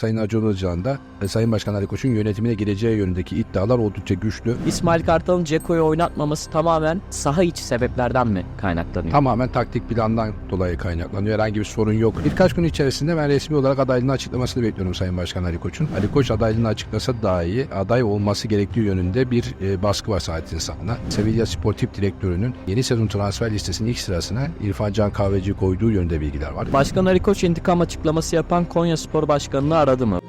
Sayın Acun Ilıcalı'nın da e, Sayın Başkan Ali Koç'un yönetimine gireceği yönündeki iddialar oldukça güçlü. İsmail Kartal'ın Ceko'yu oynatmaması tamamen saha içi sebeplerden mi kaynaklanıyor? Tamamen taktik plandan dolayı kaynaklanıyor. Herhangi bir sorun yok. Birkaç gün içerisinde ben resmi olarak adaylığını açıklamasını bekliyorum Sayın Başkan Ali Koç'un. Ali Koç adaylığını açıklasa dahi aday olması gerektiği yönünde bir e, baskı var Saadettin Sahan'a. Sevilla Sportif Direktörü'nün yeni sezon transfer listesinin ilk sırasına İrfan Can Kahveci koyduğu yönünde bilgiler var. Başkan Ali Koç intikam açıklaması yapan Konya Spor Başkanı'nı aradı mı?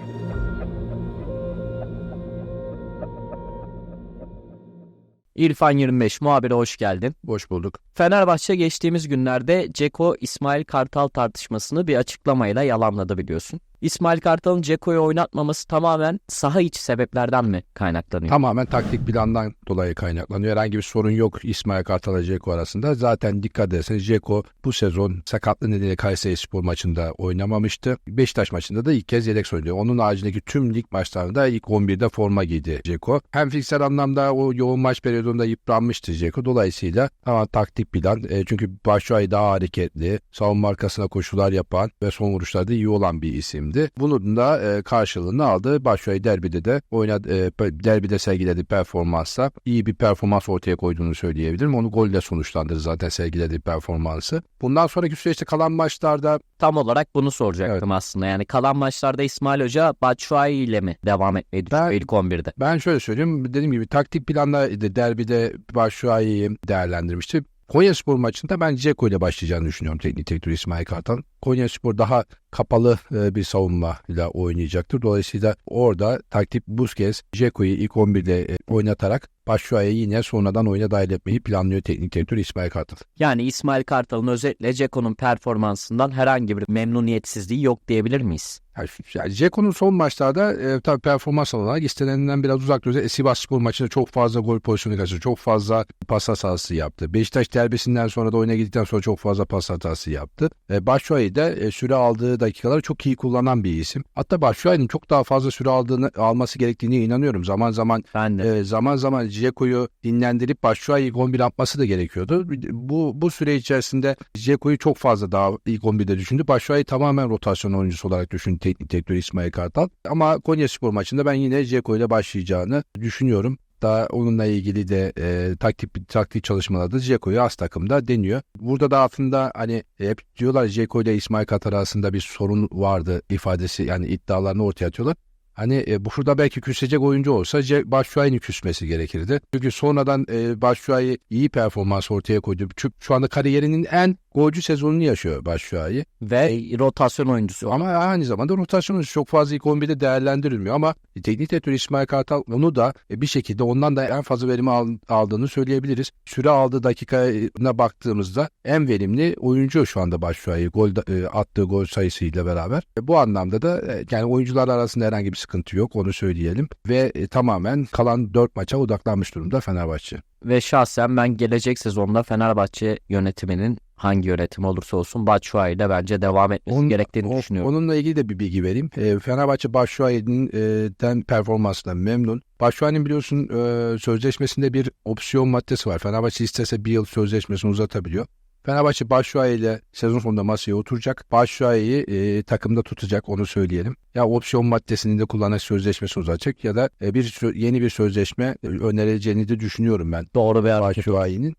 İrfan 25 muhabire hoş geldin. Boş bulduk. Fenerbahçe geçtiğimiz günlerde Ceko İsmail Kartal tartışmasını bir açıklamayla yalanladı biliyorsun. İsmail Kartal'ın Ceko'yu oynatmaması tamamen saha içi sebeplerden mi kaynaklanıyor? Tamamen taktik plandan dolayı kaynaklanıyor. Herhangi bir sorun yok İsmail Kartal ile Ceko arasında. Zaten dikkat ederseniz Ceko bu sezon sakatlığı nedeniyle Kayseri Spor maçında oynamamıştı. Beşiktaş maçında da ilk kez yedek oynuyor. Onun haricindeki tüm lig maçlarında ilk 11'de forma giydi Ceko. Hem fiziksel anlamda o yoğun maç periyodunda yıpranmıştı Ceko. Dolayısıyla tamam taktik plan. E, çünkü Başuay daha hareketli, savunma arkasına koşular yapan ve son vuruşlarda iyi olan bir isimdi. Bunun da e, karşılığını aldı. Başuay derbide de oynadı, e, derbide sergilediği performansla iyi bir performans ortaya koyduğunu söyleyebilirim. Onu golle sonuçlandırdı zaten sergilediği performansı. Bundan sonraki süreçte kalan maçlarda Tam olarak bunu soracaktım aslında. Yani kalan maçlarda İsmail Hoca Batshuayi ile mi devam etmeyi Ben- ilk 11'de? Ben şöyle söyleyeyim. Dediğim gibi taktik planla de- derbide Başuay'ı değerlendirmişti. Konya Spor maçında ben Ceko ile başlayacağını düşünüyorum teknik direktör İsmail Kartal. Konya Spor daha kapalı e, bir savunmayla oynayacaktır. Dolayısıyla orada taktik Busquets, Ceko'yu ilk 11'de e, oynatarak Başuay'ı yine sonradan oyuna dahil etmeyi planlıyor teknik direktör İsmail Kartal. Yani İsmail Kartal'ın özetle Ceko'nun performansından herhangi bir memnuniyetsizliği yok diyebilir miyiz? Yani, Ceko'nun son maçlarda e, tabii performans olarak istenenden biraz uzak durdu. E, Sivas Spor maçında çok fazla gol pozisyonu kaçırdı. Çok fazla pas hatası yaptı. Beşiktaş derbisinden sonra da oyuna gittikten sonra çok fazla pas hatası yaptı. E, Başşuay'ı da e, süre aldığı dakikaları çok iyi kullanan bir isim. Hatta Başşuay'ın çok daha fazla süre aldığını alması gerektiğine inanıyorum. Zaman zaman Ben de. e, zaman zaman Ceko'yu dinlendirip Başşuay'ı ilk 11 atması da gerekiyordu. Bu bu süre içerisinde Ceko'yu çok fazla daha ilk 11'de düşündü. Başşuay'ı tamamen rotasyon oyuncusu olarak düşündü teknik direktör İsmail Kartal. Ama Konya Spor maçında ben yine Ceko ile başlayacağını düşünüyorum. Daha onunla ilgili de e, taktik taktik çalışmalarda Ceko'yu az takımda deniyor. Burada da aslında hani hep diyorlar Ceko ile İsmail Kartal arasında bir sorun vardı ifadesi yani iddialarını ortaya atıyorlar. Hani e, bu şurada belki küsecek oyuncu olsa Başşuay'ın küsmesi gerekirdi. Çünkü sonradan e, Başşuay iyi performans ortaya koydu. Çünkü şu anda kariyerinin en golcü sezonunu yaşıyor Başşuay. Ve rotasyon oyuncusu. Ama aynı zamanda rotasyonu çok fazla ilk 11'de değerlendirilmiyor ama teknik direktör İsmail Kartal onu da e, bir şekilde ondan da en fazla verimi al- aldığını söyleyebiliriz. Süre aldığı dakikaya baktığımızda en verimli oyuncu şu anda Başşuay gol e, attığı gol sayısıyla beraber. E, Bu anlamda da e, yani oyuncular arasında herhangi bir sıkıntı yok onu söyleyelim ve e, tamamen kalan 4 maça odaklanmış durumda Fenerbahçe. Ve şahsen ben gelecek sezonda Fenerbahçe yönetiminin hangi yönetim olursa olsun Batshuayi ile bence devam etmesi Onun- gerektiğini o- düşünüyorum. Onunla ilgili de bir bilgi vereyim. E, Fenerbahçe Başşuay'ın e, den performansından memnun. Başşuay'ın biliyorsun e, sözleşmesinde bir opsiyon maddesi var. Fenerbahçe istese bir yıl sözleşmesini uzatabiliyor. Fenerbahçe Başşuay ile sezon sonunda masaya oturacak. Başşuay'ı e, takımda tutacak onu söyleyelim. Ya opsiyon maddesini de kullanarak sözleşmesi uzatacak ya da e, bir yeni bir sözleşme e, önereceğini de düşünüyorum ben. Doğru bir hareket.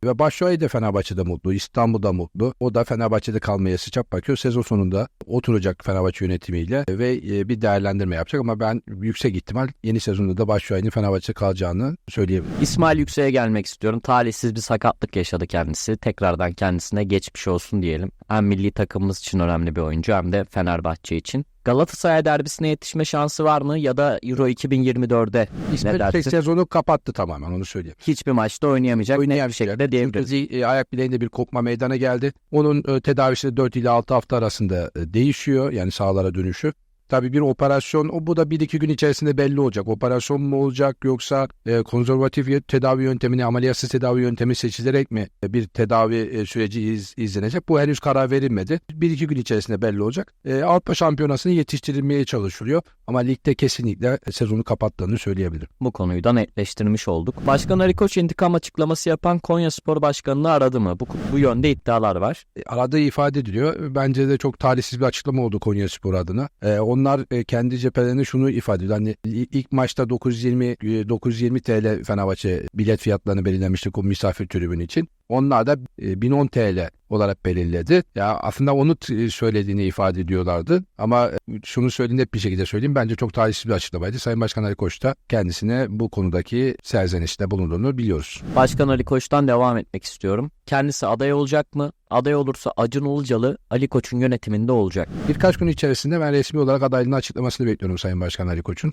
Ve Başşuay da Fenerbahçe'de mutlu, İstanbul'da mutlu. O da Fenerbahçe'de kalmaya sıcak bakıyor. Sezon sonunda oturacak Fenerbahçe yönetimiyle ve e, bir değerlendirme yapacak ama ben yüksek ihtimal yeni sezonda da Başşuay'ın Fenerbahçe kalacağını söyleyebilirim. İsmail Yüksek'e gelmek istiyorum. Talihsiz bir sakatlık yaşadı kendisi. Tekrardan kendisine geçmiş olsun diyelim. Hem milli takımımız için önemli bir oyuncu hem de Fenerbahçe için. Galatasaray derbisine yetişme şansı var mı ya da Euro 2024'de ne İsmet tek dersin? sezonu kapattı tamamen onu söyleyeyim. Hiçbir maçta oynayamayacak net bir şekilde diyebiliriz. Çünkü e, ayak bileğinde bir kopma meydana geldi. Onun e, tedavisi de 4 ile 6 hafta arasında e, değişiyor. Yani sahalara dönüşü. Tabii bir operasyon o bu da 1-2 gün içerisinde belli olacak. Operasyon mu olacak yoksa e, konservatif tedavi yöntemini ameliyatsız tedavi yöntemi seçilerek mi e, bir tedavi e, süreci iz- izlenecek? Bu henüz karar verilmedi. 1-2 gün içerisinde belli olacak. E, Avrupa Şampiyonası'nı yetiştirilmeye çalışılıyor. Ama ligde kesinlikle sezonu kapattığını söyleyebilirim. Bu konuyu da netleştirmiş olduk. Başkan Ali Koç intikam açıklaması yapan Konya Spor Başkanı'nı aradı mı? Bu, bu yönde iddialar var. E, aradığı ifade ediliyor. Bence de çok talihsiz bir açıklama oldu Konya Spor adına. E, onlar e, kendi cephelerinde şunu ifade ediyor. Hani ilk maçta 920 e, 920 TL Fenerbahçe bilet fiyatlarını belirlemiştik o misafir tribünü için. Onlar da e, 1010 TL olarak belirledi. Ya aslında onu t- söylediğini ifade ediyorlardı. Ama e, şunu söyleyeyim net bir şekilde söyleyeyim. Bence çok talihsiz bir açıklamaydı. Sayın Başkan Ali Koç da kendisine bu konudaki serzenişte bulunduğunu biliyoruz. Başkan Ali Koç'tan devam etmek istiyorum. Kendisi aday olacak mı? Aday olursa Acun Ilıcalı Ali Koç'un yönetiminde olacak. Birkaç gün içerisinde ben resmi olarak adaylığını açıklamasını bekliyorum Sayın Başkan Ali Koç'un.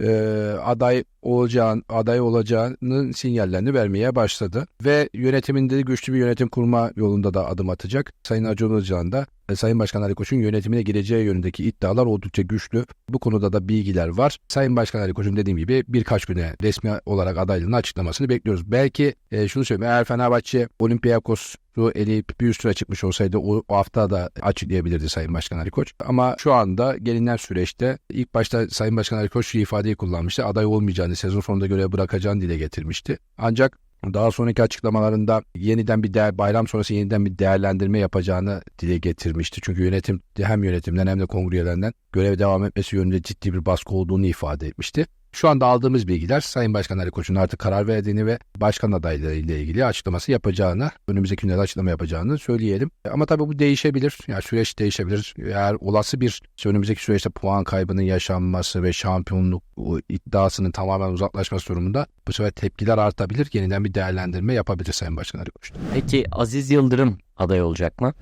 Ee, aday olacağın aday olacağının sinyallerini vermeye başladı ve yönetiminde güçlü bir yönetim kurma yolunda da adım atacak. Sayın Acun Ilıcalı'nın da e, Sayın Başkan Ali Koç'un yönetimine gireceği yönündeki iddialar oldukça güçlü. Bu konuda da bilgiler var. Sayın Başkan Ali Koç'un dediğim gibi birkaç güne resmi olarak adaylığını açıklamasını bekliyoruz. Belki e, şunu söyleyeyim eğer Fenerbahçe Olympiakos'u eleyip bir üstüne çıkmış olsaydı o, o hafta da açıklayabilirdi Sayın Başkan Ali Koç. Ama şu anda gelinen süreçte ilk başta Sayın Başkan Ali Koç şu ifadeyi kullanmıştı. Aday olmayacağını, sezon sonunda görev bırakacağını dile getirmişti. Ancak daha sonraki açıklamalarında yeniden bir değer, bayram sonrası yeniden bir değerlendirme yapacağını dile getirmişti. Çünkü yönetim hem yönetimden hem de kongre üyelerinden görev devam etmesi yönünde ciddi bir baskı olduğunu ifade etmişti. Şu anda aldığımız bilgiler Sayın Başkan Ali Koç'un artık karar verdiğini ve başkan adayları ile ilgili açıklaması yapacağını, önümüzdeki günlerde açıklama yapacağını söyleyelim. Ama tabii bu değişebilir. Yani süreç değişebilir. Eğer olası bir önümüzdeki süreçte puan kaybının yaşanması ve şampiyonluk iddiasının tamamen uzaklaşması durumunda bu sefer tepkiler artabilir. Yeniden bir değerlendirme yapabilir Sayın Başkan Ali Koç. Peki Aziz Yıldırım aday olacak mı?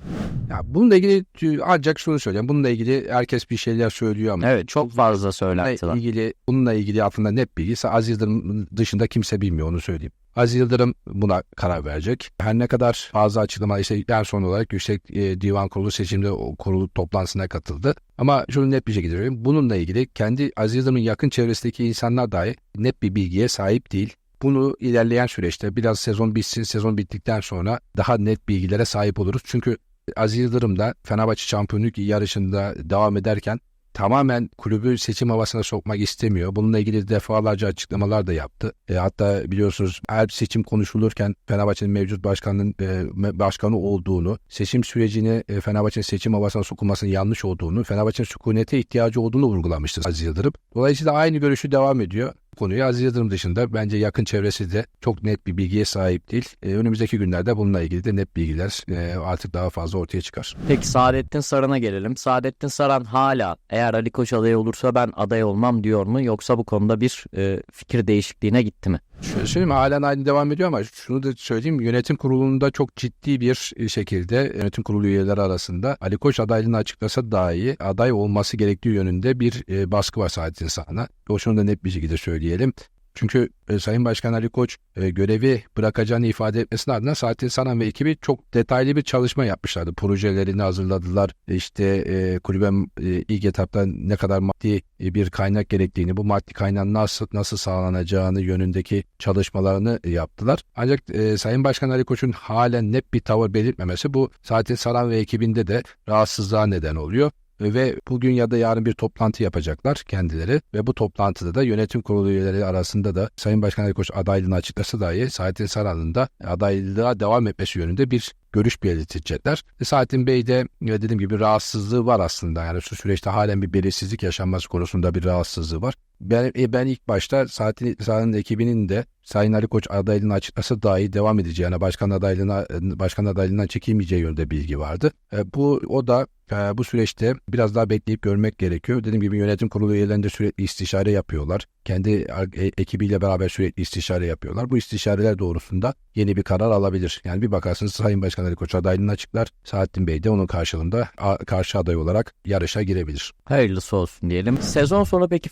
Ya bununla ilgili ancak şunu söyleyeyim. Bununla ilgili herkes bir şeyler söylüyor ama Evet çok fazla söylentiler. ilgili, bununla ilgili aslında net bilgisi Aziz Yıldırım dışında kimse bilmiyor onu söyleyeyim. Aziz Yıldırım buna karar verecek. Her ne kadar fazla açıklama işte en son olarak Yüksek e, Divan Kurulu seçimde kurulu toplantısına katıldı. Ama şunu net bir şekilde söyleyeyim. Bununla ilgili kendi Aziz Yıldırım'ın yakın çevresindeki insanlar dahi net bir bilgiye sahip değil. Bunu ilerleyen süreçte biraz sezon bitsin, sezon bittikten sonra daha net bilgilere sahip oluruz. Çünkü Aziz Yıldırım da Fenerbahçe şampiyonluk yarışında devam ederken tamamen kulübü seçim havasına sokmak istemiyor. Bununla ilgili defalarca açıklamalar da yaptı. E, hatta biliyorsunuz her seçim konuşulurken Fenerbahçe'nin mevcut başkanının e, başkanı olduğunu, seçim sürecini e, Fenerbahçe'nin seçim havasına sokulmasının yanlış olduğunu, Fenerbahçe'nin sükunete ihtiyacı olduğunu vurgulamıştı Aziz Yıldırım. Dolayısıyla aynı görüşü devam ediyor. Konuyu Aziz Yıldırım dışında bence yakın çevresi de çok net bir bilgiye sahip değil. E, önümüzdeki günlerde bununla ilgili de net bilgiler e, artık daha fazla ortaya çıkar. Peki Saadettin Saran'a gelelim. Saadettin Saran hala eğer Ali Koç aday olursa ben aday olmam diyor mu? Yoksa bu konuda bir e, fikir değişikliğine gitti mi? Şöyle söyleyeyim halen aynı devam ediyor ama şunu da söyleyeyim yönetim kurulunda çok ciddi bir şekilde yönetim kurulu üyeleri arasında Ali Koç adaylığını açıklasa dahi aday olması gerektiği yönünde bir e, baskı var Saadettin Saran'a. O şunu da net bir şekilde söyleyelim. Çünkü e, Sayın Başkan Ali Koç e, görevi bırakacağını ifade etmesinin ardından Saadettin Saran ve ekibi çok detaylı bir çalışma yapmışlardı. Projelerini hazırladılar. İşte e, kulübün e, ilk etapta ne kadar maddi e, bir kaynak gerektiğini, bu maddi kaynağın nasıl nasıl sağlanacağını yönündeki çalışmalarını e, yaptılar. Ancak e, Sayın Başkan Ali Koç'un halen net bir tavır belirtmemesi bu Saadettin Saran ve ekibinde de rahatsızlığa neden oluyor ve bugün ya da yarın bir toplantı yapacaklar kendileri ve bu toplantıda da yönetim kurulu üyeleri arasında da Sayın Başkan Ali Koç adaylığını açıklasa dahi Saadettin Saran'ın da adaylığa devam etmesi yönünde bir görüş belirtecekler. E, Saadettin Bey de e, dediğim gibi rahatsızlığı var aslında. Yani şu süreçte halen bir belirsizlik yaşanması konusunda bir rahatsızlığı var. Ben, e, ben ilk başta Saadettin Saran'ın ekibinin de Sayın Ali Koç adaylığını açıklasa dahi devam edeceğine, başkan adaylığına başkan adaylığından çekilmeyeceği yönde bilgi vardı. E, bu o da e, bu süreçte biraz daha bekleyip görmek gerekiyor. Dediğim gibi yönetim kurulu üyelerinde sürekli istişare yapıyorlar. Kendi e, ekibiyle beraber sürekli istişare yapıyorlar. Bu istişareler doğrusunda yeni bir karar alabilir. Yani bir bakarsınız Sayın Başkan Ali Koç adaylığını açıklar. Saadettin Bey de onun karşılığında a, karşı aday olarak yarışa girebilir. Hayırlısı olsun diyelim. Sezon sonu peki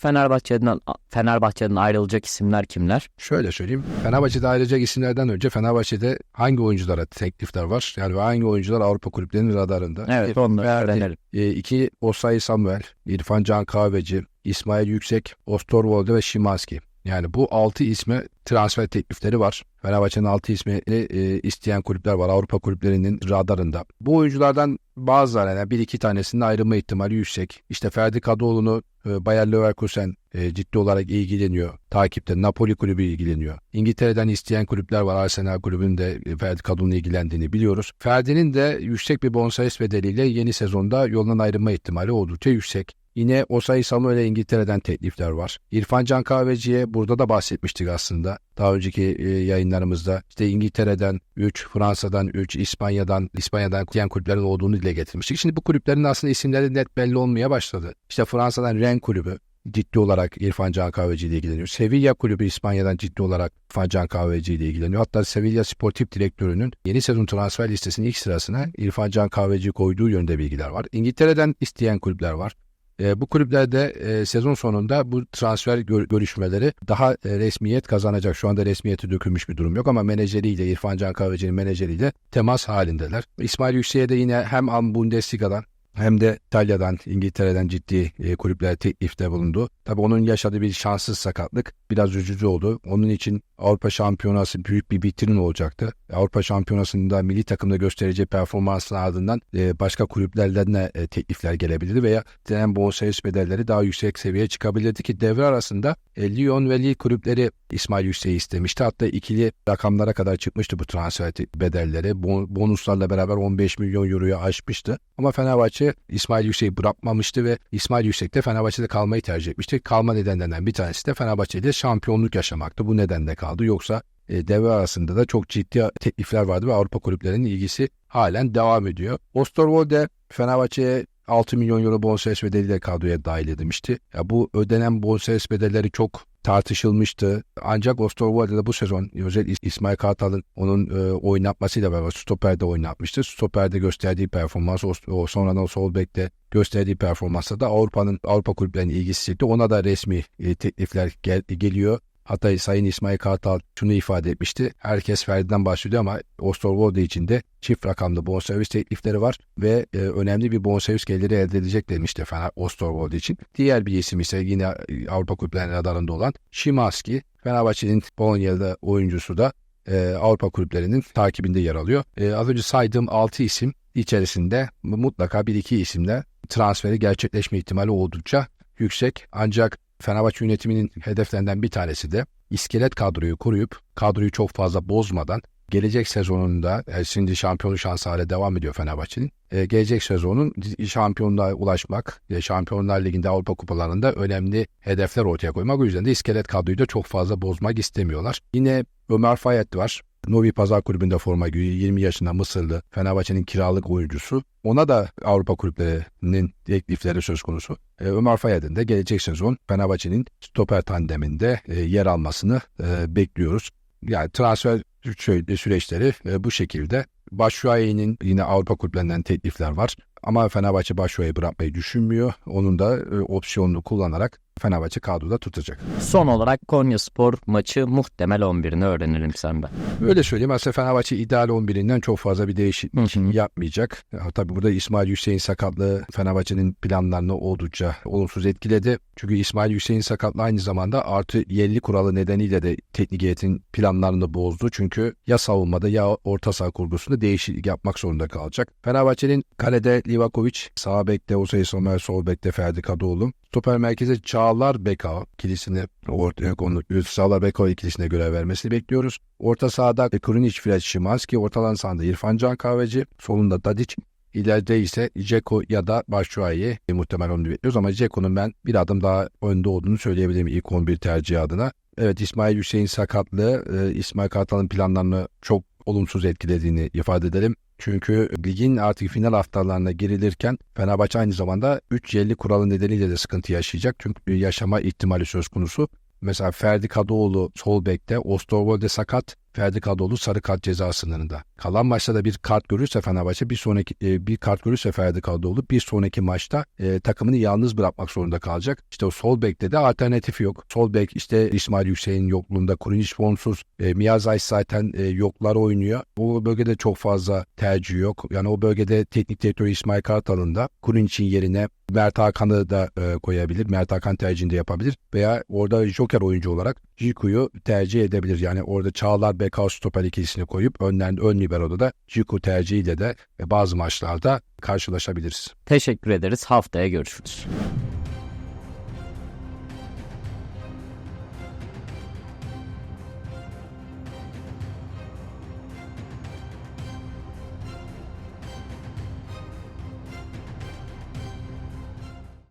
Fenerbahçe'den Fenerbahçe'den ayrılacak isimler kimler? Şöyle söyleyeyim. Fenerbahçe'de ayrılacak isimlerden önce Fenerbahçe'de hangi oyunculara teklifler var? Yani hangi oyuncular Avrupa kulüplerinin radarında? Evet onları öğrenelim. E, iki Osayi Samuel, İrfan Can Kahveci, İsmail Yüksek, Ostorvolde ve Şimanski. Yani bu 6 isme transfer teklifleri var. Fenerbahçe'nin 6 ismini e, isteyen kulüpler var. Avrupa kulüplerinin radarında. Bu oyunculardan bazılarına yani bir iki tanesinin ayrılma ihtimali yüksek. İşte Ferdi Kadıoğlu'nu e, Bayer Leverkusen e, ciddi olarak ilgileniyor. Takipte Napoli kulübü ilgileniyor. İngiltere'den isteyen kulüpler var. Arsenal kulübünün de e, Ferdi Kadıoğlu'nun ilgilendiğini biliyoruz. Ferdi'nin de yüksek bir bonservis bedeliyle yeni sezonda yolundan ayrılma ihtimali oldukça yüksek. Yine Osayi Samuel'e İngiltere'den teklifler var. İrfan Can Kahveci'ye burada da bahsetmiştik aslında. Daha önceki e, yayınlarımızda işte İngiltere'den 3, Fransa'dan 3, İspanya'dan İspanya'dan diyen kulüplerin olduğunu dile getirmiştik. Şimdi bu kulüplerin aslında isimleri net belli olmaya başladı. İşte Fransa'dan Rennes kulübü ciddi olarak İrfan Can Kahveci ile ilgileniyor. Sevilla kulübü İspanya'dan ciddi olarak İrfan Can Kahveci ile ilgileniyor. Hatta Sevilla Sportif Direktörü'nün yeni sezon transfer listesinin ilk sırasına İrfan Can Kahveci koyduğu yönde bilgiler var. İngiltere'den isteyen kulüpler var. E, bu kulüplerde e, sezon sonunda bu transfer gör- görüşmeleri daha e, resmiyet kazanacak. Şu anda resmiyeti dökülmüş bir durum yok ama menajeriyle İrfan Can Kahveci'nin menajeriyle temas halindeler. İsmail Yüksek'e de yine hem Bundesliga'dan hem de İtalya'dan, İngiltere'den ciddi e, kulüpler teklifte bulundu. Tabii onun yaşadığı bir şanssız sakatlık biraz üzücü oldu. Onun için Avrupa Şampiyonası büyük bir vitrin olacaktı. Avrupa Şampiyonası'nda milli takımda göstereceği performansın ardından e, başka kulüplerden de e, teklifler gelebilirdi veya denen bonservis bedelleri daha yüksek seviyeye çıkabilirdi ki devre arasında e, Lyon ve Lille kulüpleri İsmail Yüksek'i istemişti. Hatta ikili rakamlara kadar çıkmıştı bu transfer bedelleri. Bon- bonuslarla beraber 15 milyon euroyu aşmıştı. Ama Fenerbahçe İsmail Yüksek'i bırakmamıştı ve İsmail Yüksek de Fenerbahçe'de kalmayı tercih etmişti. Kalma nedenlerinden bir tanesi de Fenerbahçe'de şampiyonluk yaşamaktı. Bu nedenle kaldı. Yoksa e, devre arasında da çok ciddi teklifler vardı ve Avrupa kulüplerinin ilgisi halen devam ediyor. Osterwolde Fenerbahçe'ye 6 milyon euro bonservis bedeliyle kadroya dahil edilmişti. Ya bu ödenen bonservis bedelleri çok tartışılmıştı. Ancak Osterwolde de bu sezon özel İsmail Kartal'ın onun e, oynatmasıyla beraber stoperde oynatmıştı. Stoperde gösterdiği performans, o, o sonradan sol bekte gösterdiği performansla da Avrupa'nın Avrupa kulüplerinin ilgisi çekti. Ona da resmi e, teklifler gel, geliyor. Hatta Sayın İsmail Kartal şunu ifade etmişti. Herkes Ferdi'den bahsediyor ama Osterwolde için de çift rakamlı bonservis teklifleri var ve e, önemli bir bonservis geliri elde edecek demişti Fener Osterwolde için. Diğer bir isim ise yine e, Avrupa kulüplerinin radarında olan Şimanski. Fenerbahçe'nin Polonyalı oyuncusu da e, Avrupa kulüplerinin takibinde yer alıyor. E, az önce saydığım 6 isim içerisinde mutlaka bir iki isimle transferi gerçekleşme ihtimali oldukça yüksek. Ancak Fenerbahçe yönetiminin hedeflerinden bir tanesi de iskelet kadroyu koruyup kadroyu çok fazla bozmadan gelecek sezonunda e, şimdi şampiyonluk şansı hale devam ediyor Fenerbahçe'nin. E, gelecek sezonun şampiyonluğa ulaşmak, e, Şampiyonlar Ligi'nde Avrupa kupalarında önemli hedefler ortaya koymak. O yüzden de iskelet kadroyu da çok fazla bozmak istemiyorlar. Yine Ömer Fayet var. Novi Pazar Kulübü'nde forma giyiyor. 20 yaşında Mısırlı Fenerbahçe'nin kiralık oyuncusu. Ona da Avrupa kulüplerinin teklifleri söz konusu. Ee, Ömer Fayad'ın da gelecek sezon Fenerbahçe'nin stoper tandeminde e, yer almasını e, bekliyoruz. Yani transfer sü- süreçleri e, bu şekilde. Başşuayi'nin yine Avrupa kulüplerinden teklifler var. Ama Fenerbahçe Başşuayi'yi bırakmayı düşünmüyor. Onun da e, opsiyonunu kullanarak Fenerbahçe kadroda tutacak. Son olarak Konya Spor maçı muhtemel 11'ini öğrenelim senden. Öyle söyleyeyim aslında Fenerbahçe ideal 11'inden çok fazla bir değişiklik yapmayacak. Ya, tabii burada İsmail Hüseyin sakatlığı Fenerbahçe'nin planlarını oldukça olumsuz etkiledi. Çünkü İsmail Hüseyin sakatlığı aynı zamanda artı 50 kuralı nedeniyle de teknik heyetin planlarını bozdu. Çünkü ya savunmada ya orta saha kurgusunda değişiklik yapmak zorunda kalacak. Fenerbahçe'nin kalede Livakovic, sağ bekte Osayi Somer, sol bekte Ferdi Kadıoğlu. Stoper merkeze Çağlar Beka ikilisini ortaya konu Çağlar Beka ikilisine görev vermesini bekliyoruz. Orta sahada Krunic, Fred Şimanski, ortalan sahada İrfan Can Kahveci, solunda Dadic, İleride ise Ceko ya da Başşuayi muhtemel onu bekliyoruz ama Ceko'nun ben bir adım daha önde olduğunu söyleyebilirim ilk 11 tercihi adına. Evet İsmail Hüseyin sakatlığı e, İsmail Kartal'ın planlarını çok olumsuz etkilediğini ifade edelim. Çünkü ligin artık final haftalarına girilirken Fenerbahçe aynı zamanda 3-50 kuralı nedeniyle de sıkıntı yaşayacak. Çünkü yaşama ihtimali söz konusu. Mesela Ferdi Kadıoğlu sol bekte, Osterwolde sakat, Ferdi Kadıoğlu sarı kart ceza sınırında. Kalan maçta da bir kart görürse Fenerbahçe bir sonraki e, bir kart görürse Ferdi Kadıoğlu bir sonraki maçta e, takımını yalnız bırakmak zorunda kalacak. İşte o sol bekte de alternatifi yok. Sol bek işte İsmail Hüseyin yokluğunda Kurunic formsuz. E, Miyazay zaten e, yoklar oynuyor. Bu bölgede çok fazla tercih yok. Yani o bölgede teknik direktör İsmail Kartal'ın da Kurinic'in yerine Mert Hakan'ı da e, koyabilir. Mert Hakan tercihinde yapabilir. Veya orada joker oyuncu olarak Jiku'yu tercih edebilir. Yani orada Çağlar Beka stoper ikilisini koyup önden ön libero'da da Jiku tercihiyle de e, bazı maçlarda karşılaşabiliriz. Teşekkür ederiz. Haftaya görüşürüz.